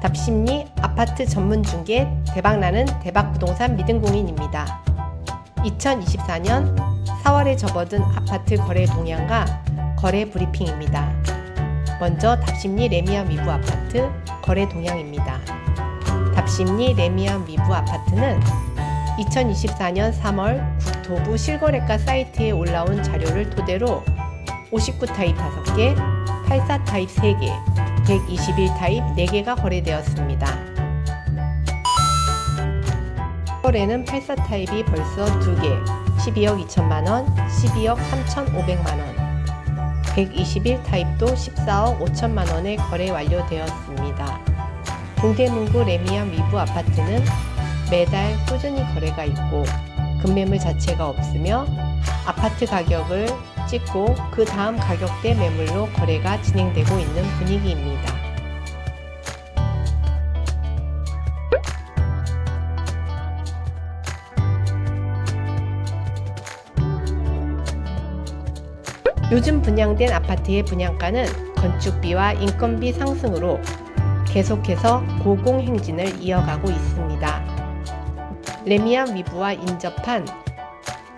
답심리 아파트 전문 중개 대박나는 대박부동산 믿음공인입니다. 2024년 4월에 접어든 아파트 거래 동향과 거래 브리핑입니다. 먼저 답심리 레미안 위브 아파트 거래 동향입니다. 답심리 레미안 위브 아파트는 2024년 3월 국토부 실거래가 사이트에 올라온 자료를 토대로 59 타입 5개, 84 타입 3개, 121 타입 4개가 거래되었습니다. 1월에는 84 타입이 벌써 2개, 12억 2천만 원, 12억 3,500만 원, 121 타입도 14억 5천만 원에 거래 완료되었습니다. 동대문구 레미안 위브 아파트는 매달 꾸준히 거래가 있고 급매물 자체가 없으며 아파트 가격을 찍고 그 다음 가격대 매물로 거래가 진행되고 있는 분위기입니다. 요즘 분양된 아파트의 분양가는 건축비와 인건비 상승으로 계속해서 고공행진을 이어가고 있습니다. 레미안 위브와 인접한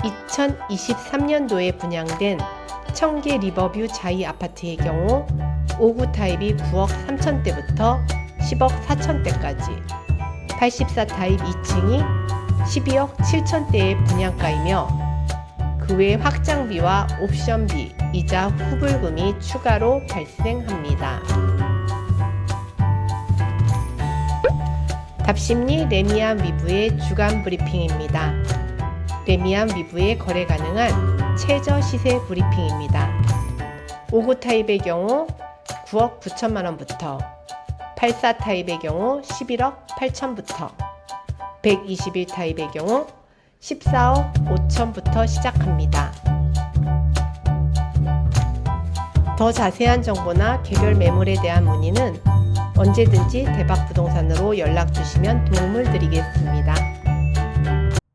2023년도에 분양된 청계 리버뷰 자이 아파트의 경우 5구 타입이 9억 3천대부터 10억 4천대까지 84 타입 2층이 12억 7천대의 분양가이며 그 외 확장비와 옵션비, 이자 후불금이 추가로 발생합니다. 답심리 레미안 위브의 주간 브리핑입니다. 레미안 위브의 거래 가능한 최저 시세 브리핑입니다. 59 타입의 경우 9억 9천만 원부터 84 타입의 경우 11억 8천부터 121 타입의 경우 14억 5천부터 시작합니다. 더 자세한 정보나 개별 매물에 대한 문의는 언제든지 대박부동산으로 연락 주시면 도움을 드리겠습니다.